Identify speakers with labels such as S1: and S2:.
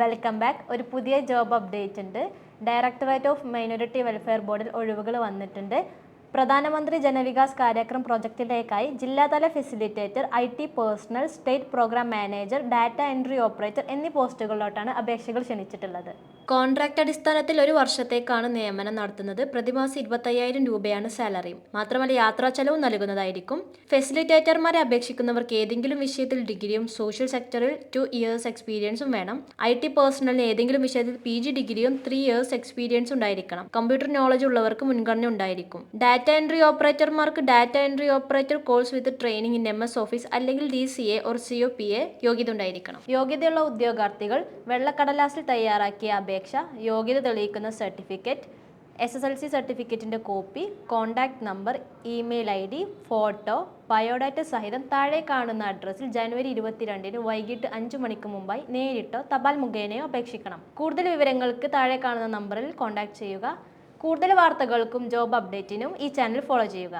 S1: Welcome back ഒരു പുതിയ job update ഉണ്ട്. ഡയറക്ടറേറ്റ് ഓഫ് മൈനോറിറ്റി വെൽഫെയർ ബോർഡിൽ ഒഴിവുകൾ വന്നിട്ടുണ്ട്. പ്രധാനമന്ത്രി ജനവികാസ് കാര്യക്രം പ്രൊജക്റ്റിലേക്കായി ജില്ലാതല facilitator I T personnel state programme manager data entry operator എന്നീ പോസ്റ്റുകളിലോട്ടാണ് അപേക്ഷകൾ ക്ഷണിച്ചിട്ടുള്ളത്. കോൺട്രാക്ട് അടിസ്ഥാനത്തിൽ ഒരു വർഷത്തേക്കാണ് നിയമനം നടത്തുന്നത്. പ്രതിമാസം ഇരുപത്തയ്യായിരം രൂപയാണ് സാലറി. മാത്രമല്ല യാത്രാ ചെലവും നൽകുന്നതായിരിക്കും. ഫെസിലിറ്റേറ്റർമാരെ അപേക്ഷിക്കുന്നവർക്ക് ഏതെങ്കിലും വിഷയത്തിൽ ഡിഗ്രിയും സോഷ്യൽ സെക്ടറിൽ ടു ഇയേഴ്സ് എക്സ്പീരിയൻസും വേണം. ഐ ടി പേഴ്സണലിന് ഏതെങ്കിലും വിഷയത്തിൽ പി ജി ഡിഗ്രിയും ത്രീ ഇയേഴ്സ് എക്സ്പീരിയൻസ് ഉണ്ടായിരിക്കണം. കമ്പ്യൂട്ടർ നോളജ് ഉള്ളവർക്ക് മുൻഗണന ഉണ്ടായിരിക്കും. Data entry ഓപ്പറേറ്റർമാർക്ക് data entry operator course with training in M S office അല്ലെങ്കിൽ D C A or C O P A യോഗ്യത ഉണ്ടായിരിക്കണം. യോഗ്യതയുള്ള ഉദ്യോഗാർത്ഥികൾ വെള്ളക്കടലാസിൽ തയ്യാറാക്കിയ അപേക്ഷ യോഗ്യത തെളിയിക്കുന്ന certificate S S L C സർട്ടിഫിക്കറ്റിന്റെ copy contact number email I D photo biodata സഹിതം താഴെ കാണുന്ന അഡ്രസ്സിൽ ജനുവരി ഇരുപത്തിരണ്ടിന് വൈകിട്ട് അഞ്ച് മണിക്ക് മുമ്പായി നേരിട്ടോ തപാൽ മുഖേനയോ അപേക്ഷിക്കണം. കൂടുതൽ വിവരങ്ങൾക്ക് താഴെ കാണുന്ന നമ്പറിൽ കോൺടാക്ട് ചെയ്യുക. കൂടുതൽ വാർത്തകൾക്കും ജോബ് അപ്ഡേറ്റിനും ഈ ചാനൽ ഫോളോ ചെയ്യുക.